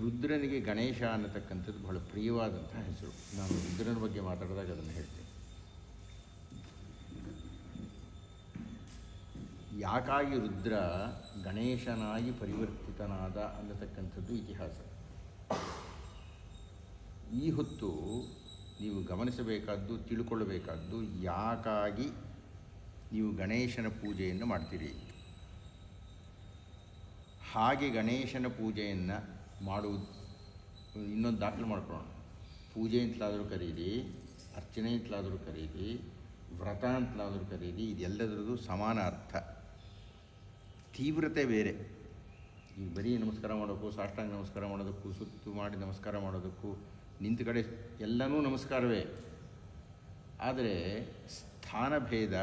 ರುದ್ರನಿಗೆ ಗಣೇಶ ಅನ್ನತಕ್ಕಂಥದ್ದು ಬಹಳ ಪ್ರಿಯವಾದಂಥ ಹೆಸರು. ನಾನು ರುದ್ರನ ಬಗ್ಗೆ ಮಾತಾಡಿದಾಗ ಅದನ್ನು ಹೇಳ್ತೇನೆ. ಯಾಕಾಗಿ ರುದ್ರ ಗಣೇಶನಾಗಿ ಪರಿವರ್ತಿತನಾದ ಅನ್ನತಕ್ಕಂಥದ್ದು ಇತಿಹಾಸ. ಈ ಹೊತ್ತು ನೀವು ಗಮನಿಸಬೇಕಾದ್ದು ತಿಳ್ಕೊಳ್ಳಬೇಕಾದ್ದು ಯಾಕಾಗಿ ನೀವು ಗಣೇಶನ ಪೂಜೆಯನ್ನು ಮಾಡ್ತೀರಿ? ಹಾಗೆ ಗಣೇಶನ ಪೂಜೆಯನ್ನು ಮಾಡುವುದು. ಇನ್ನೊಂದು ದಾಖಲೆ ಮಾಡ್ಕೊಳ್ಳೋಣ. ಪೂಜೆ ಅಂತಲಾದರೂ ಕರೀರಿ ಅರ್ಚನೆ ಅಂತಲಾದರೂ ಕರೀರಿ ವ್ರತ ಅಂತಲಾದರೂ ಕರೀರಿ, ಇದೆಲ್ಲದರದ್ದು ಸಮಾನ ಅರ್ಥ. ತೀವ್ರತೆ ಬೇರೆ. ಈ ಬರೀ ನಮಸ್ಕಾರ ಮಾಡೋಕ್ಕೂ, ಸಾಷ್ಟಾಂಗ ನಮಸ್ಕಾರ ಮಾಡೋದಕ್ಕೂ, ಸುತ್ತು ಮಾಡಿ ನಮಸ್ಕಾರ ಮಾಡೋದಕ್ಕೂ, ನಿಂತ ಕಡೆ ಎಲ್ಲನೂ ನಮಸ್ಕಾರವೇ. ಆದರೆ ಸ್ಥಾನಭೇದ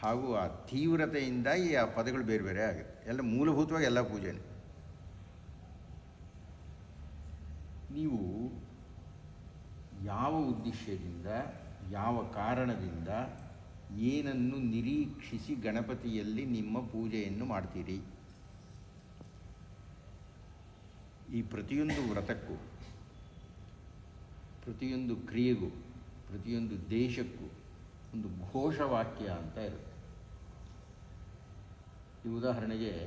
ಹಾಗೂ ಆ ತೀವ್ರತೆಯಿಂದ ಈ ಆ ಪದಗಳು ಬೇರೆ ಬೇರೆ ಆಗುತ್ತೆ. ಎಲ್ಲ ಮೂಲಭೂತವಾಗಿ ಎಲ್ಲ ಪೂಜೆನೇ. ನೀವು ಯಾವ ಉದ್ದೇಶದಿಂದ, ಯಾವ ಕಾರಣದಿಂದ ಏನನ್ನು ನಿರೀಕ್ಷಿಸಿ ಗಣಪತಿಯಲ್ಲಿ ನಿಮ್ಮ ಪೂಜೆಯನ್ನು ಮಾಡ್ತೀರಿ? ಈ ಪ್ರತಿಯೊಂದು ವ್ರತಕ್ಕೂ, ಪ್ರತಿಯೊಂದು ಕ್ರಿಯೆಗೂ, ಪ್ರತಿಯೊಂದು ದೇಶಕ್ಕೂ ಒಂದು ಘೋಷವಾಕ್ಯ ಅಂತ ಇರುತ್ತೆ. ಈ ಉದಾಹರಣೆಗೆ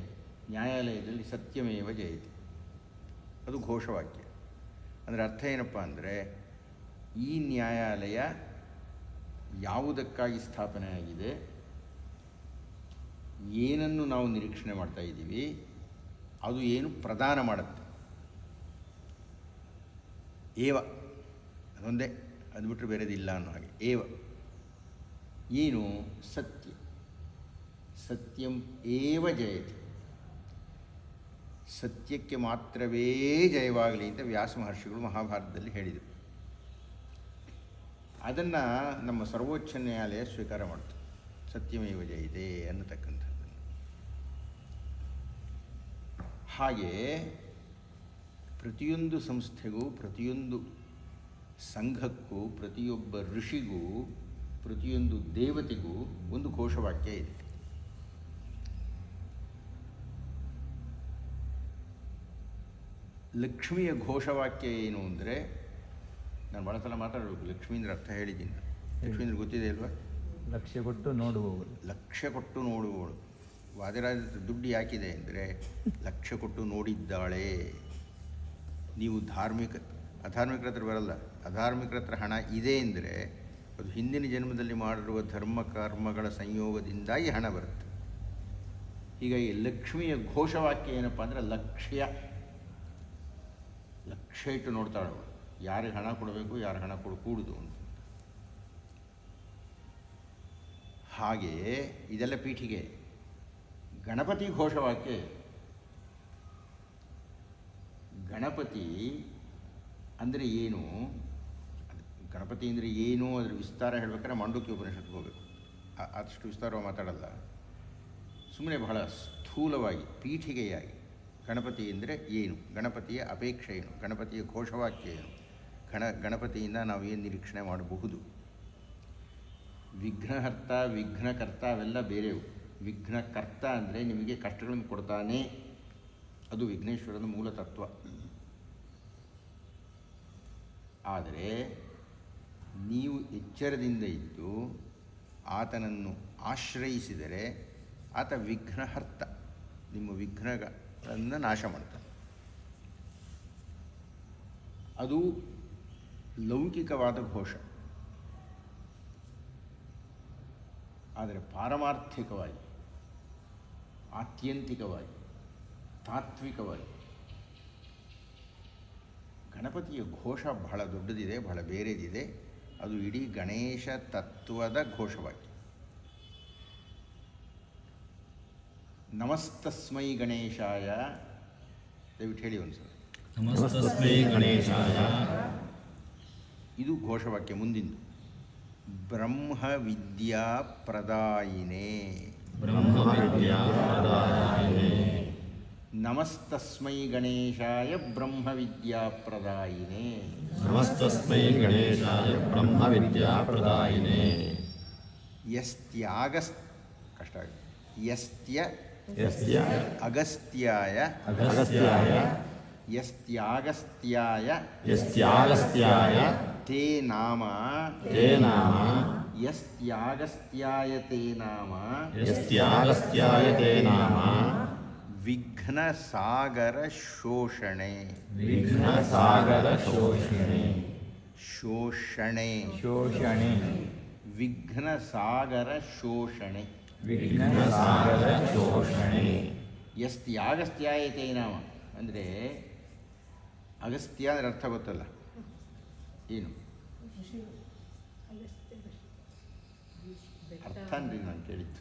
ನ್ಯಾಯಾಲಯದಲ್ಲಿ ಸತ್ಯಮೇವ ಜಯತಿ. ಅದು ಘೋಷವಾಕ್ಯ. ಅಂದರೆ ಅರ್ಥ ಏನಪ್ಪ ಅಂದರೆ ಈ ನ್ಯಾಯಾಲಯ ಯಾವುದಕ್ಕಾಗಿ ಸ್ಥಾಪನೆ ಆಗಿದೆ? ಏನನ್ನು ನಾವು ನಿರೀಕ್ಷಣೆ ಮಾಡ್ತಾ ಇದ್ದೀವಿ? ಅದು ಏನು ಪ್ರದಾನ ಮಾಡುತ್ತೆ? ಏವ. ಅದೊಂದೇ. ಅದು ಬಿಟ್ಟರೆ ಬೇರೆದಿಲ್ಲ ಅನ್ನೋ ಹಾಗೆ. ಏವ. ಏನು ಸತ್ಯ. ಸತ್ಯಂ ಏವ ಜಯತಿ. ಸತ್ಯಕ್ಕೆ ಮಾತ್ರವೇ ಜಯವಾಗಲಿ ಅಂತ ವ್ಯಾಸ ಮಹರ್ಷಿಗಳು ಮಹಾಭಾರತದಲ್ಲಿ ಹೇಳಿದರು. ಅದನ್ನು ನಮ್ಮ ಸರ್ವೋಚ್ಚ ನ್ಯಾಯಾಲಯ ಸ್ವೀಕಾರ ಮಾಡ್ತು. ಸತ್ಯಮೇವ ಜಯಿದೆ ಅನ್ನತಕ್ಕಂಥದ್ದನ್ನು. ಹಾಗೆ ಪ್ರತಿಯೊಂದು ಸಂಸ್ಥೆಗೂ, ಪ್ರತಿಯೊಂದು ಸಂಘಕ್ಕೂ, ಪ್ರತಿಯೊಬ್ಬ ಋಷಿಗೂ, ಪ್ರತಿಯೊಂದು ದೇವತೆಗೂ ಒಂದು ಘೋಷವಾಕ್ಯ ಇದೆ. ಲಕ್ಷ್ಮಿಯ ಘೋಷವಾಕ್ಯ ಏನು ಅಂದರೆ ನಾನು ಭಾಳ ಸಲ ಮಾತಾಡಬೇಕು ಲಕ್ಷ್ಮೀಂದ್ರ ಅರ್ಥ ಹೇಳಿದ್ದೀನಿ. ಲಕ್ಷ್ಮೀಂದ್ರ ಗೊತ್ತಿದೆ ಅಲ್ವಾ? ಲಕ್ಷ್ಯ ಕೊಟ್ಟು ನೋಡುವವಳು. ಲಕ್ಷ್ಯ ಕೊಟ್ಟು ನೋಡುವವಳು. ವಾದಿರಾಜ ದುಡ್ಡು ಯಾಕಿದೆ ಅಂದರೆ ಲಕ್ಷ್ಯ ಕೊಟ್ಟು ನೋಡಿದ್ದಾಳೆ. ನೀವು ಧಾರ್ಮಿಕ ಅಧಾರ್ಮಿಕರ ಹತ್ರ ಬರಲ್ಲ. ಅಧಾರ್ಮಿಕರ ಹತ್ರ ಹಣ ಇದೆ ಅಂದರೆ ಅದು ಹಿಂದಿನ ಜನ್ಮದಲ್ಲಿ ಮಾಡಿರುವ ಧರ್ಮ ಕರ್ಮಗಳ ಸಂಯೋಗದಿಂದಾಗಿ ಹಣ ಬರುತ್ತೆ. ಹೀಗಾಗಿ ಲಕ್ಷ್ಮಿಯ ಘೋಷವಾಕ್ಯ ಏನಪ್ಪ ಅಂದರೆ ಲಕ್ಷ್ಯ ಲಕ್ಷ್ಯ ಇಟ್ಟು ನೋಡ್ತಾಳೆ ಯಾರಿಗೆ ಹಣ ಕೊಡಬೇಕು, ಯಾರು ಹಣ ಕೊಡು, ಕೂಡುದು ಅಂತ. ಹಾಗೆಯೇ ಇದೆಲ್ಲ ಪೀಠಿಗೆ ಗಣಪತಿ ಘೋಷವಾಕ್ಯ ಗಣಪತಿ ಅಂದರೆ ಏನು? ಗಣಪತಿ ಅಂದರೆ ಏನು? ಅದರ ವಿಸ್ತಾರ ಹೇಳ್ಬೇಕಾದ್ರೆ ಮಂಡುಕಿ ಉಪನಿಷತ್ಗೆ ಹೋಗಬೇಕು. ಅಷ್ಟು ವಿಸ್ತಾರವಾಗಿ ಮಾತಾಡಲ್ಲ. ಸುಮ್ಮನೆ ಬಹಳ ಸ್ಥೂಲವಾಗಿ, ಪೀಠಿಗೆಯಾಗಿ. ಗಣಪತಿ ಅಂದರೆ ಏನು? ಗಣಪತಿಯ ಅಪೇಕ್ಷೆ ಏನು? ಗಣಪತಿಯ ಘೋಷವಾಕ್ಯ ಏನು? ಗಣ ಗಣಪತಿಯಿಂದ ನಾವು ಏನು ನಿರೀಕ್ಷಣೆ ಮಾಡಬಹುದು? ವಿಘ್ನಹರ್ತ, ವಿಘ್ನಕರ್ತ ಅವೆಲ್ಲ ಬೇರೆವು. ವಿಘ್ನಕರ್ತ ಅಂದರೆ ನಿಮಗೆ ಕಷ್ಟಗಳನ್ನು ಕೊಡ್ತಾನೆ. ಅದು ವಿಘ್ನೇಶ್ವರನ ಮೂಲ ತತ್ವ. ಆದರೆ ನೀವು ಎಚ್ಚರದಿಂದ ಇದ್ದು ಆತನನ್ನು ಆಶ್ರಯಿಸಿದರೆ ಆತ ವಿಘ್ನಹರ್ತ. ನಿಮ್ಮ ವಿಘ್ನಗಳನ್ನು ನಾಶ ಮಾಡ್ತಾನೆ ಅದು ಲೌಕಿಕವಾದ ಘೋಷ. ಆದರೆ ಪಾರಮಾರ್ಥಿಕವಾಗಿ, ಆತ್ಯಂತಿಕವಾಗಿ, ತಾತ್ವಿಕವಾಗಿ ಗಣಪತಿಯ ಘೋಷ ಬಹಳ ದೊಡ್ಡದಿದೆ, ಬಹಳ ಬೇರೆದಿದೆ. ಅದು ಇಡೀ ಗಣೇಶ ತತ್ವದ ಘೋಷವಾಕ್ಯ ನಮಸ್ತಸ್ಮೈ ಗಣೇಶಾಯ. ದಯವಿಟ್ಟು ಹೇಳಿ ಒಂದು ಸಲ ನಮಸ್ತಸ್ಮೈ ಗಣೇಶಾಯ. ಇದು ಘೋಷವಾಕ್ಯ ಮುಂದಿಂದು. ಬ್ರಹ್ಮ ವಿದ್ಯಾ ಪ್ರದಾಯಿನೇ. ನಮಸ್ತಸ್ಮೈ ಗಣೇಶಾಯ ಬ್ರಹ್ಮ ವಿದ್ಯಾ ಪ್ರದಾಯಿನೇ. ನಮಸ್ತಸ್ಮೈ ಗಣೇಶಾಯ ಬ್ರಹ್ಮ ವಿದ್ಯಾ ಪ್ರದಾಯಿನೇ. ಯಸ್ತ್ಯಾಗಸ್ ಕಷ್ಟ ಆಗಿದೆ. ಯಸ್ತ್ಯ यस्य अगस्त्याय अगस्त्याय यस्त्यागस्त्याय यस्त्यागस्त्याय ते नाम ते नाम यस्त्यागस्त्याय नाम नाम विघ्नसागरशोषणे विघ्नसागरशोषणे शोषणे शोषणे विघ्नसागरशोषणे ವಿಘ್ನಸಾಗರ ಚೋಷಣೆ ಎಸ್ತಿ ಆಗಸ್ತ್ಯಾಯತೆ ಅಂದರೆ ಅಗಸ್ತ್ಯ ಅಂದರೆ ಅರ್ಥ ಗೊತ್ತಲ್ಲ. ಏನು? ಅರ್ಥ ಅಂದ್ರೆ ನಾನು ಕೇಳಿದ್ದು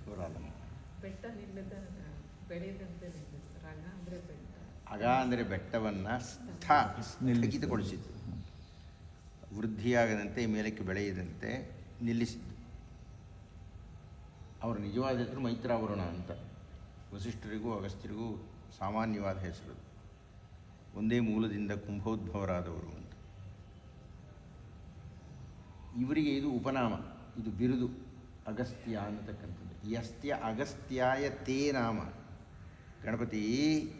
ಅಗ ಅಂದರೆ ಬೆಟ್ಟ. ಬೆಟ್ಟವನ್ನು ಸ್ಥ ಸ್ಥಗಿತಗೊಳಿಸಿತು ವೃದ್ಧಿಯಾಗದಂತೆ ಮೇಲಕ್ಕೆ ಬೆಳೆಯದಂತೆ ನಿಲ್ಲಿಸಿತ್ತು ಅವರ ನಿಜವಾದ ಹೆಸರು ಮೈತ್ರಾವರುಣ ಅಂತ. ವಸಿಷ್ಠರಿಗೂ ಅಗಸ್ತ್ಯರಿಗೂ ಸಾಮಾನ್ಯವಾದ ಹೆಸರು ಒಂದೇ ಮೂಲದಿಂದ ಕುಂಭೋದ್ಭವರಾದವರು ಅಂತ. ಇವರಿಗೆ ಇದು ಉಪನಾಮ, ಇದು ಬಿರುದು, ಅಗಸ್ತ್ಯ ಅನ್ನತಕ್ಕಂಥದ್ದು. ಯಸ್ತ್ಯ ಅಗಸ್ತ್ಯಾಯ ತೇ ನಾಮ. ಗಣಪತಿ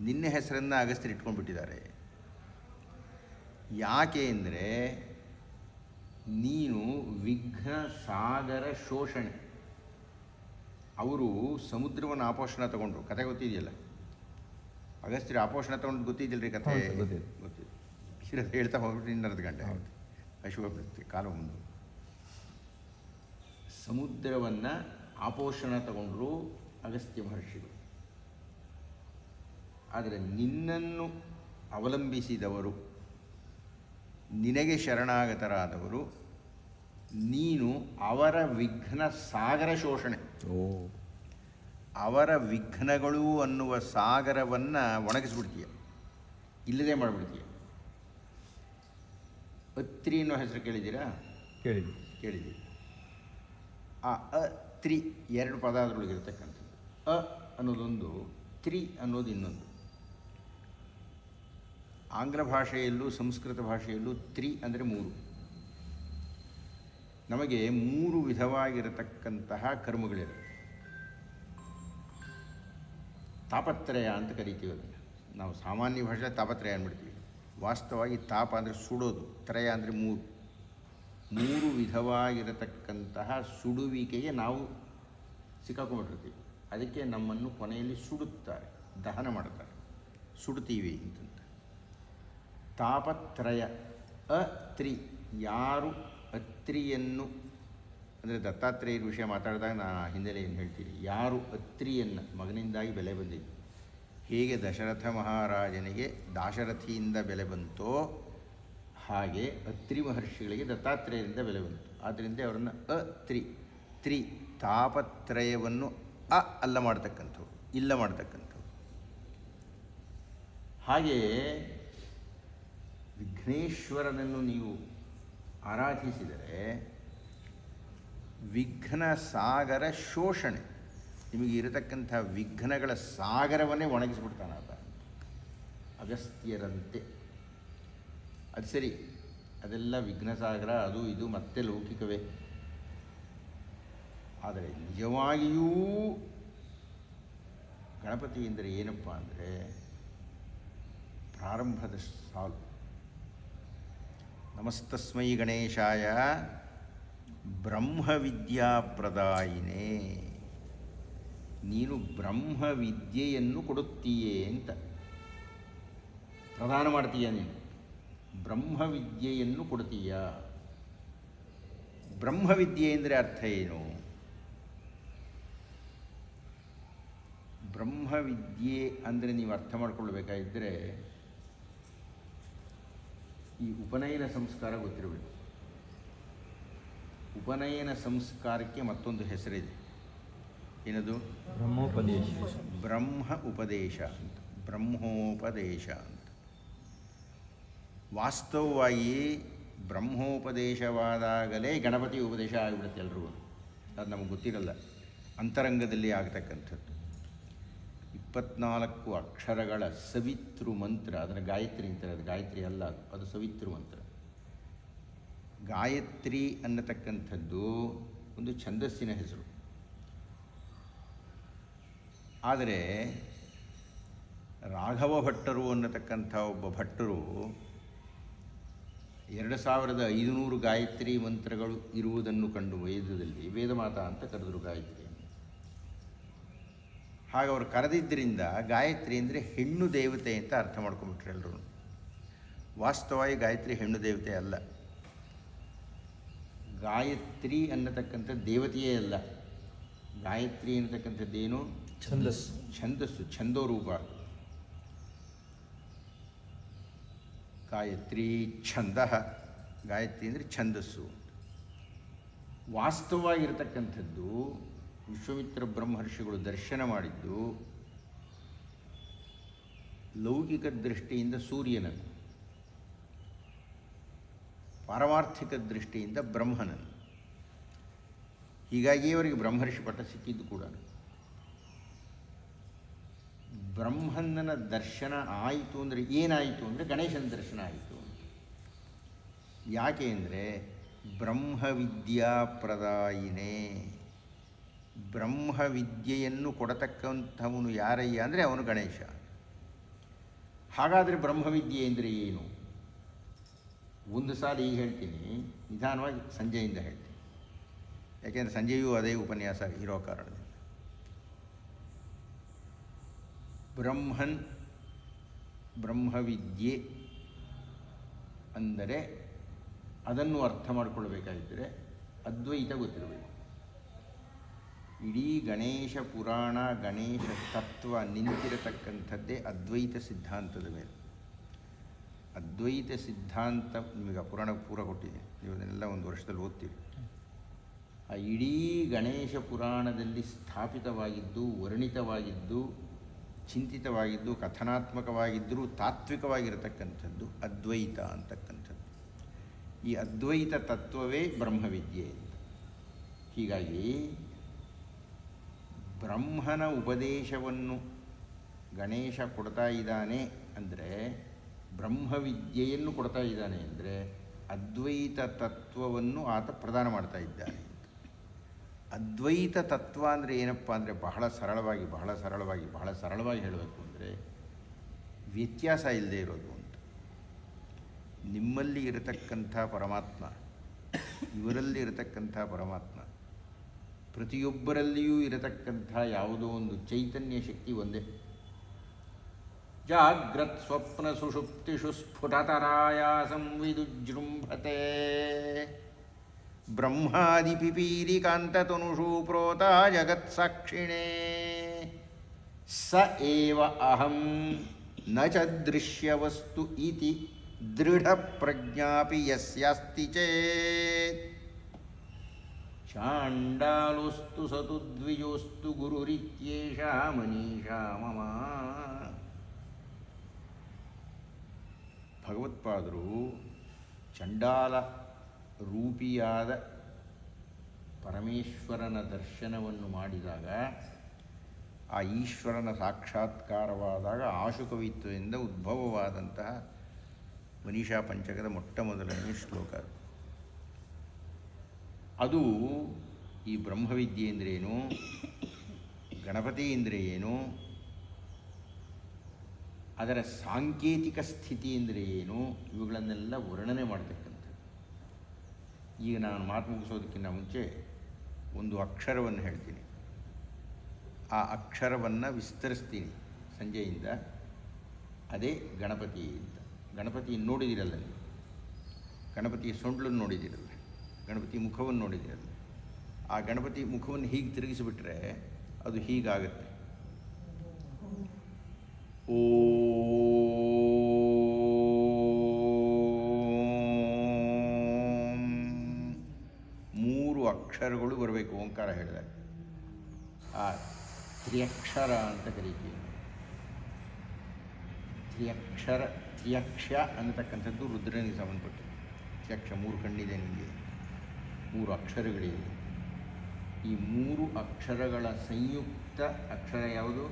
ನಿನ್ನ ಹೆಸರನ್ನು ಅಗಸ್ತ್ಯರು ಇಟ್ಕೊಂಡ್ಬಿಟ್ಟಿದ್ದಾರೆ. ಯಾಕೆ ಅಂದರೆ ನೀನು ವಿಘ್ನ ಸಾಗರ ಶೋಷಣೆ. ಅವರು ಸಮುದ್ರವನ್ನು ಆಪೋಷಣ ತಗೊಂಡ್ರು. ಕತೆ ಗೊತ್ತಿದೆಯಲ್ಲ? ಅಗಸ್ತ್ಯ ಆಪೋಷಣ ತಗೊಂಡು ಗೊತ್ತಿದ್ದಿಲ್ಲ ರೀ ಕತೆ ಗೊತ್ತಿದೆ. ಇರೋದು ಹೇಳ್ತಾ ಹೋಗ್ಬಿಟ್ಟು ಇನ್ನರ್ಧ ಗಂಟೆ ಆಗುತ್ತೆ ಬಿಡುತ್ತೆ ಕಾಲ ಮುಂದೆ ಸಮುದ್ರವನ್ನು ಆಪೋಷಣ ತಗೊಂಡ್ರು ಅಗಸ್ತ್ಯ ಮಹರ್ಷಿಗಳು. ಆದರೆ ನಿನ್ನನ್ನು ಅವಲಂಬಿಸಿದವರು ನಿನಗೆ ಶರಣಾಗತರಾದವರು ನೀನು ಅವರ ವಿಘ್ನ ಸಾಗರ ಶೋಷಣೆ. ಅವರ ವಿಘ್ನಗಳು ಅನ್ನುವ ಸಾಗರವನ್ನು ಒಣಗಿಸ್ಬಿಡ್ತೀಯ. ಇಲ್ಲದೆ ಮಾಡಿಬಿಡ್ತೀಯ. ಅತ್ರಿ ಅನ್ನೋ ಹೆಸರು ಕೇಳಿದ್ದೀರಾ? ಕೇಳಿದ್ವಿ. ಕೇಳಿದ್ದೀವಿ ಆ ಅ ತ್ರಿ ಎರಡು ಪದಾರ್ಥಗಳಿಗಿರ್ತಕ್ಕಂಥದ್ದು. ಅ ಅನ್ನೋದೊಂದು ತ್ರಿ ಅನ್ನೋದು ಇನ್ನೊಂದು. ಆಂಗ್ಲ ಭಾಷೆಯಲ್ಲೂ ಸಂಸ್ಕೃತ ಭಾಷೆಯಲ್ಲೂ ತ್ರಿ ಅಂದರೆ ಮೂರು. ನಮಗೆ ಮೂರು ವಿಧವಾಗಿರತಕ್ಕಂತಹ ಕರ್ಮಗಳಿವೆ. ತಾಪತ್ರಯ ಅಂತ ಕರಿತೀವಿ ಅದನ್ನು. ನಾವು ಸಾಮಾನ್ಯ ಭಾಷೆ ತಾಪತ್ರಯ ಅಂದ್ಬಿಡ್ತೀವಿ ವಾಸ್ತವವಾಗಿ ತಾಪ ಅಂದರೆ ಸುಡೋದು, ತ್ರಯ ಅಂದರೆ ಮೂರು. ಮೂರು ವಿಧವಾಗಿರತಕ್ಕಂತಹ ಸುಡುವಿಕೆಗೆ ನಾವು ಸಿಕ್ಕಾಕೊಂಡ್ಬಿಟ್ಟಿರ್ತೀವಿ. ಅದಕ್ಕೆ ನಮ್ಮನ್ನು ಕೊನೆಯಲ್ಲಿ ಸುಡುತ್ತಾರೆ, ದಹನ ಮಾಡ್ತಾರೆ ಸುಡ್ತೀವಿ ಅಂತಂತ. ತಾಪತ್ರಯ, ಅತ್ರಿ, ಯಾರು ಅತ್ರಿಯನ್ನು, ಅಂದರೆ ದತ್ತಾತ್ರೇಯರ ವಿಷಯ ಮಾತಾಡಿದಾಗ ನಾನು ಆ ಏನು ಹೇಳ್ತೀನಿ. ಯಾರು ಅತ್ರಿಯನ್ನು, ಮಗನಿಂದಾಗಿ ಬೆಲೆ ಬಂದಿದ್ದು ಹೇಗೆ ದಶರಥ ಮಹಾರಾಜನಿಗೆ ದಾಶರಥಿಯಿಂದ ಬೆಲೆ ಬಂತೋ, ಹಾಗೆ ಅತ್ರಿ ಮಹರ್ಷಿಗಳಿಗೆ ದತ್ತಾತ್ರೇಯರಿಂದ ಬೆಲೆ ಬಂತು. ಆದ್ದರಿಂದ ಅವರನ್ನು ಅತ್ರಿ, ತ್ರಿ ತಾಪತ್ರಯವನ್ನು ಅ ಅಲ್ಲ ಮಾಡ್ತಕ್ಕಂಥವು ಇಲ್ಲ ಮಾಡ್ತಕ್ಕಂಥವು ಹಾಗೆಯೇ ವಿಘ್ನೇಶ್ವರನನ್ನು ನೀವು ಆರಾಧಿಸಿದರೆ ವಿಘ್ನ ಸಾಗರ ಶೋಷಣೆ. ನಿಮಗೆ ಇರತಕ್ಕಂಥ ವಿಘ್ನಗಳ ಸಾಗರವನ್ನೇ ಒಣಗಿಸ್ಬಿಡ್ತಾನಾತ ಅಗಸ್ತ್ಯರಂತೆ. ಅದು ಸರಿ, ಅದೆಲ್ಲ ವಿಘ್ನ ಸಾಗರ, ಅದು ಇದು ಮತ್ತೆ ಲೌಕಿಕವೇ. ಆದರೆ ನಿಜವಾಗಿಯೂ ಗಣಪತಿ ಎಂದರೆ ಏನಪ್ಪ ಅಂದರೆ ಪ್ರಾರಂಭದ ಸಾಲು. ನಮಸ್ತಸ್ಮೈ ಗಣೇಶಾಯ. ಬ್ರಹ್ಮವಿದ್ಯಾಪ್ರದಾಯಿನೇ. ನೀನು ಬ್ರಹ್ಮವಿದ್ಯೆಯನ್ನು ಕೊಡುತ್ತೀಯೇ ಅಂತ. ಪ್ರದಾನ ಮಾಡ್ತೀಯ ನೀನು? ಬ್ರಹ್ಮವಿದ್ಯೆಯನ್ನು ಕೊಡ್ತೀಯ ಬ್ರಹ್ಮವಿದ್ಯೆ ಅಂದರೆ ಅರ್ಥ ಏನು? ಬ್ರಹ್ಮವಿದ್ಯೆ ಅಂದರೆ ನೀವು ಅರ್ಥ ಮಾಡ್ಕೊಳ್ಬೇಕಾಗಿದ್ದರೆ ಈ ಉಪನಯನ ಸಂಸ್ಕಾರ ಗೊತ್ತಿರಬೇಕು. ಉಪನಯನ ಸಂಸ್ಕಾರಕ್ಕೆ ಮತ್ತೊಂದು ಹೆಸರಿದೆ. ಏನದು? ಬ್ರಹ್ಮೋಪದೇಶ. ಬ್ರಹ್ಮ ಉಪದೇಶ ಅಂತ. ಬ್ರಹ್ಮೋಪದೇಶ ಅಂತ. ವಾಸ್ತವವಾಗಿ ಬ್ರಹ್ಮೋಪದೇಶವಾದಾಗಲೇ ಗಣಪತಿ ಉಪದೇಶ ಆಗಿಬಿಡುತ್ತೆ ಎಲ್ರಿಗೂ. ಅದು ನಮಗೆ ಗೊತ್ತಿರಲ್ಲ. ಅಂತರಂಗದಲ್ಲಿ ಆಗ್ತಕ್ಕಂಥದ್ದು. ಇಪ್ಪತ್ನಾಲ್ಕು ಅಕ್ಷರಗಳ ಸವಿತೃ ಮಂತ್ರ, ಅದನ್ನು ಗಾಯತ್ರಿ ಅಂತಾರೆ, ಅದು ಗಾಯತ್ರಿ ಅಲ್ಲ ಅದು ಸವಿತೃ ಮಂತ್ರ. ಗಾಯತ್ರಿ ಅನ್ನತಕ್ಕಂಥದ್ದು ಒಂದು ಛಂದಸ್ಸಿನ ಹೆಸರು. ಆದರೆ ರಾಘವ ಭಟ್ಟರು ಅನ್ನತಕ್ಕಂಥ ಒಬ್ಬ ಭಟ್ಟರು ಎರಡು ಸಾವಿರದ ಐದುನೂರು ಗಾಯತ್ರಿ ಮಂತ್ರಗಳು ಇರುವುದನ್ನು ಕಂಡು ವೇದದಲ್ಲಿ ವೇದಮಾತಾ ಅಂತ ಕರೆದರು ಗಾಯತ್ರಿ. ಹಾಗೆ ಅವರು ಕರೆದಿದ್ದರಿಂದ ಗಾಯತ್ರಿ ಅಂದರೆ ಹೆಣ್ಣು ದೇವತೆ ಅಂತ ಅರ್ಥ ಮಾಡ್ಕೊಂಬಿಟ್ರು ಎಲ್ಲರೂ ವಾಸ್ತವವಾಗಿ ಗಾಯತ್ರಿ ಹೆಣ್ಣು ದೇವತೆ ಅಲ್ಲ. ಗಾಯತ್ರಿ ಅನ್ನತಕ್ಕಂಥ ದೇವತೆಯೇ ಅಲ್ಲ. ಗಾಯತ್ರಿ ಅನ್ನತಕ್ಕಂಥದ್ದೇನು? ಛಂದಸ್ಸು. ಛಂದಸ್ಸು ಛಂದೋ ರೂಪ ಗಾಯತ್ರಿ ಛಂದ ಗಾಯತ್ರಿ ಅಂದರೆ ಛಂದಸ್ಸು. ವಾಸ್ತವವಾಗಿರತಕ್ಕಂಥದ್ದು ವಿಶ್ವಮಿತ್ರ ಬ್ರಹ್ಮರ್ಷಿಗಳು ದರ್ಶನ ಮಾಡಿದ್ದು ಲೌಕಿಕ ದೃಷ್ಟಿಯಿಂದ ಸೂರ್ಯನನ್ನು, ಪಾರಮಾರ್ಥಿಕ ದೃಷ್ಟಿಯಿಂದ ಬ್ರಹ್ಮನನ್ನು. ಹೀಗಾಗಿ ಅವರಿಗೆ ಬ್ರಹ್ಮರ್ಷಿ ಪಟ್ಟ ಸಿಕ್ಕಿದ್ದು ಕೂಡ. ಬ್ರಹ್ಮನ ದರ್ಶನ ಆಯಿತು ಅಂದರೆ ಏನಾಯಿತು ಅಂದರೆ ಗಣೇಶನ ದರ್ಶನ ಆಯಿತು ಯಾಕೆ ಅಂದರೆ ಬ್ರಹ್ಮವಿದ್ಯಾ ಪ್ರದಾಯಿನೇ ಬ್ರಹ್ಮವಿದ್ಯೆಯನ್ನು ಕೊಡತಕ್ಕಂಥವನು ಯಾರಯ್ಯ ಅಂದರೆ ಅವನು ಗಣೇಶ. ಹಾಗಾದರೆ ಬ್ರಹ್ಮವಿದ್ಯೆ ಅಂದರೆ ಏನು? ಒಂದು ಸಾಲ ಈಗ ಹೇಳ್ತೀನಿ, ನಿಧಾನವಾಗಿ ಸಂಜೆಯಿಂದ ಹೇಳ್ತೀನಿ. ಯಾಕೆಂದರೆ ಸಂಜೆಯೂ ಅದೇ ಉಪನ್ಯಾಸ ಇರೋ ಕಾರಣದಿಂದ. ಬ್ರಹ್ಮನ್ ಬ್ರಹ್ಮವಿದ್ಯೆ ಅಂದರೆ ಅದನ್ನು ಅರ್ಥ ಮಾಡಿಕೊಳ್ಬೇಕಾಗಿದ್ದರೆ ಅದ್ವೈತ ಗೊತ್ತಿರಬೇಕು. ಇಡೀ ಗಣೇಶ ಪುರಾಣ, ಗಣೇಶ ತತ್ವ ನಿಂತಿರತಕ್ಕಂಥದ್ದೇ ಅದ್ವೈತ ಸಿದ್ಧಾಂತದ ಮೇಲೆ. ಅದ್ವೈತ ಸಿದ್ಧಾಂತ ನಿಮಗೆ ಪುರಾಣ ಪೂರ ಕೊಟ್ಟಿದೆ. ನೀವು ಅದನ್ನೆಲ್ಲ ಒಂದು ವರ್ಷದಲ್ಲಿ ಓದ್ತೀರಿ. ಆ ಇಡೀ ಗಣೇಶ ಪುರಾಣದಲ್ಲಿ ಸ್ಥಾಪಿತವಾಗಿದ್ದು, ವರ್ಣಿತವಾಗಿದ್ದು, ಚಿಂತಿತವಾಗಿದ್ದು ಕಥನಾತ್ಮಕವಾಗಿದ್ದರೂ ತಾತ್ವಿಕವಾಗಿರತಕ್ಕಂಥದ್ದು ಅದ್ವೈತ ಅಂತಕ್ಕಂಥದ್ದು. ಈ ಅದ್ವೈತ ತತ್ವವೇ ಬ್ರಹ್ಮವಿದ್ಯೆ ಹೀಗಾಗಿ ಬ್ರಹ್ಮನ ಉಪದೇಶವನ್ನು ಗಣೇಶ ಕೊಡ್ತಾ ಇದ್ದಾನೆ ಅಂದರೆ ಬ್ರಹ್ಮವಿದ್ಯೆಯನ್ನು ಕೊಡ್ತಾ ಇದ್ದಾನೆ ಅಂದರೆ ಅದ್ವೈತ ತತ್ವವನ್ನು ಆತ ಪ್ರದಾನ ಮಾಡ್ತಾ ಇದ್ದಾನೆ. ಅದ್ವೈತ ತತ್ವ ಅಂದರೆ ಏನಪ್ಪ ಅಂದರೆ ಬಹಳ ಸರಳವಾಗಿ ಬಹಳ ಸರಳವಾಗಿ ಬಹಳ ಸರಳವಾಗಿ ಹೇಳಬೇಕು ಅಂದರೆ ವ್ಯತ್ಯಾಸ ಇಲ್ಲದೆ ಇರೋದು ಅಂತ. ನಿಮ್ಮಲ್ಲಿ ಇರತಕ್ಕಂಥ ಪರಮಾತ್ಮ, ಇವರಲ್ಲಿ ಇರತಕ್ಕಂಥ ಪರಮಾತ್ಮ ಪ್ರತಿಯೊಬ್ಬರಲ್ಲಿಯೂ ಇರತಕ್ಕಂಥ ಯಾವುದೋ ಒಂದು ಚೈತನ್ಯ ಶಕ್ತಿ ಒಂದೇ ಜಾಗ್ರತ್ ಸ್ವಪ್ನ ಸುಷುಪ್ತಿಷು ಸ್ಫುಟತರಾಯ ಸಂವಿದುಜೃಂಭತೆ ಬ್ರಹ್ಮಾದಿಪಿಪೀಲಿಕಾಂತತನುಷು ಪ್ರೋತ ಜಗತ್ಸಾಕ್ಷಿಣೇ ಸ ಏವ ಅಹಂ ನ ಚ ದೃಶ್ಯವಸ್ತು ಇತಿ ದೃಢಪ್ರಜ್ಞಾಪಿ ಯಸ್ಯಾಸ್ತಿ ಚೇತ್ ಚಾಂಡಾಲೋಸ್ತು ಸತು ದ್ವಿಜೋಸ್ತು ಗುರುರಿತ್ಯೇಷ ಮನೀಷಾ ಮಮ. ಭಗವತ್ಪಾದರು ಚಂಡಾಲ ರೂಪಿಯಾದ ಪರಮೇಶ್ವರನ ದರ್ಶನವನ್ನು ಮಾಡಿದಾಗ, ಆ ಈಶ್ವರನ ಸಾಕ್ಷಾತ್ಕಾರವಾದಾಗ ಆಶುಕವಿತ್ವದಿಂದ ಉದ್ಭವವಾದಂತಹ ಮನೀಷಾ ಪಂಚಕದ ಮೊಟ್ಟ ಮೊದಲನೇ ಶ್ಲೋಕ ಅದು. ಈ ಬ್ರಹ್ಮವಿದ್ಯೆ ಎಂದರೇನು ಗಣಪತಿ ಅಂದರೆ ಏನು ಅದರ ಸಾಂಕೇತಿಕ ಸ್ಥಿತಿ ಅಂದರೆ ಏನು ಇವುಗಳನ್ನೆಲ್ಲ ವರ್ಣನೆ ಮಾಡ್ತಕ್ಕಂಥ ಈಗ ನಾನು ಮಾತು ಮುಗಿಸೋದಕ್ಕಿಂತ ಮುಂಚೆ ಒಂದು ಅಕ್ಷರವನ್ನು ಹೇಳ್ತೀನಿ. ಆ ಅಕ್ಷರವನ್ನು ವಿಸ್ತರಿಸ್ತೀನಿ ಸಂಜೆಯಿಂದ. ಅದೇ ಗಣಪತಿ ಅಂತ. ಗಣಪತಿ ನೋಡಿದಿರಲ್ಲ ನೀವು? ಗಣಪತಿಯ ಸೊಂಡ್ಲನ್ನು ನೋಡಿದಿರಲ್ಲ? ಗಣಪತಿ ಮುಖವನ್ನು ನೋಡಿದಿರಲ್ಲ ಆ ಗಣಪತಿ ಮುಖವನ್ನು ಹೀಗೆ ತಿರುಗಿಸಿಬಿಟ್ರೆ ಅದು ಹೀಗಾಗತ್ತೆ. ಓಂ ಮೂರು ಅಕ್ಷರಗಳು ಬರಬೇಕು, ಓಂಕಾರ ಹೇಳಿದಾಗ. ಆ ತ್ರಿಯಕ್ಷರ ಅಂತ ಕರೀತೀವಿ ತ್ರಿಯಕ್ಷರ, ತ್ರಿಯಕ್ಷ ಅನ್ನತಕ್ಕಂಥದ್ದು ರುದ್ರನಿಗೆ ಸಂಬಂಧಪಟ್ಟಿದೆ ತ್ರಿಯಕ್ಷ ಮೂರು ಕಣ್ಣಿದೆ ನಿಮಗೆ. ಮೂರು ಅಕ್ಷರಗಳಿವೆ. ಈ ಮೂರು ಅಕ್ಷರಗಳ ಸಂಯುಕ್ತ ಅಕ್ಷರ ಯಾವುದು?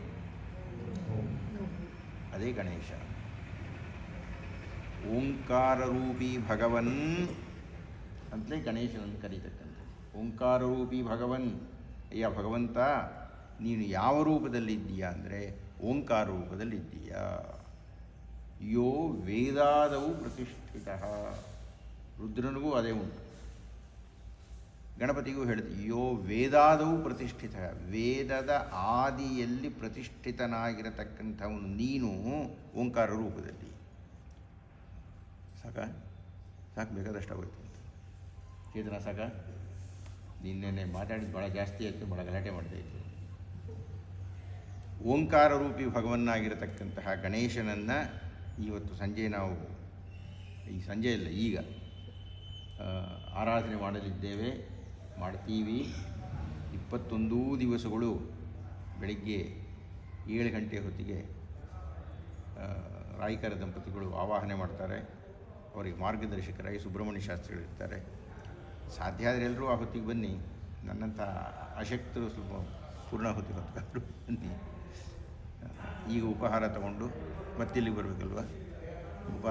ಅದೇ ಗಣೇಶ. ಓಂಕಾರರೂಪಿ ಭಗವನ್ ಅಂತಲೇ ಗಣೇಶನನ್ನು ಕರೀತಕ್ಕಂಥದ್ದು. ಓಂಕಾರರೂಪಿ ಭಗವನ್, ಅಯ್ಯ ಭಗವಂತ, ನೀನು ಯಾವ ರೂಪದಲ್ಲಿದ್ದೀಯಾ ಅಂದರೆ ಓಂಕಾರ ರೂಪದಲ್ಲಿದ್ದೀಯಾ? ಯೋ ವೇದಾದವು ಪ್ರತಿಷ್ಠಿತ. ರುದ್ರನಿಗೂ ಅದೇ ಉಂಟು. ಗಣಪತಿಗೂ ಹೇಳ್ತೀವಿ ಯೋ ವೇದಾದವು ಪ್ರತಿಷ್ಠಿತ. ವೇದದ ಆದಿಯಲ್ಲಿ ಪ್ರತಿಷ್ಠಿತನಾಗಿರತಕ್ಕಂಥವನು ನೀನು ಓಂಕಾರ ರೂಪದಲ್ಲಿ. ಸಾಕ? ಸಾಕು, ಬೇಕಾದಷ್ಟು ಚೇತನ, ಸಾಕ? ನಿನ್ನೆ ಮಾತಾಡಿದ್ದು ಭಾಳ ಜಾಸ್ತಿ ಆಯಿತು ಭಾಳ ಗಲಾಟೆ ಮಾಡ್ತಾ ಇತ್ತು ಓಂಕಾರ ರೂಪಿ ಭಗವನ್ನಾಗಿರತಕ್ಕಂತಹ ಗಣೇಶನನ್ನು ಇವತ್ತು ಸಂಜೆ ನಾವು, ಈ ಸಂಜೆ ಇಲ್ಲ, ಈಗ ಆರಾಧನೆ ಮಾಡಲಿದ್ದೇವೆ. ಮಾಡ್ತೀವಿ. ಇಪ್ಪತ್ತೊಂದು ದಿವಸಗಳು ಬೆಳಿಗ್ಗೆ ಏಳು ಗಂಟೆ ಹೊತ್ತಿಗೆ ರಾಯಕರ ದಂಪತಿಗಳು ಆವಾಹನೆ ಮಾಡ್ತಾರೆ. ಅವರಿಗೆ ಮಾರ್ಗದರ್ಶಕರಾಗಿ ಸುಬ್ರಹ್ಮಣ್ಯ ಶಾಸ್ತ್ರಿಗಳಿರ್ತಾರೆ ಸಾಧ್ಯ ಆದರೆ ಎಲ್ಲರೂ ಆ ಹೊತ್ತಿಗೆ ಬನ್ನಿ. ನನ್ನಂಥ ಅಶಕ್ತರು ಸ್ವಲ್ಪ ಪೂರ್ಣಾಹುತಿ ಹೊತ್ಕೊಂಡ್ರು ಬನ್ನಿ. ಈಗ ಉಪಹಾರ ತಗೊಂಡು ಮತ್ತಿಲ್ಲಿಗೆ ಬರಬೇಕಲ್ವ?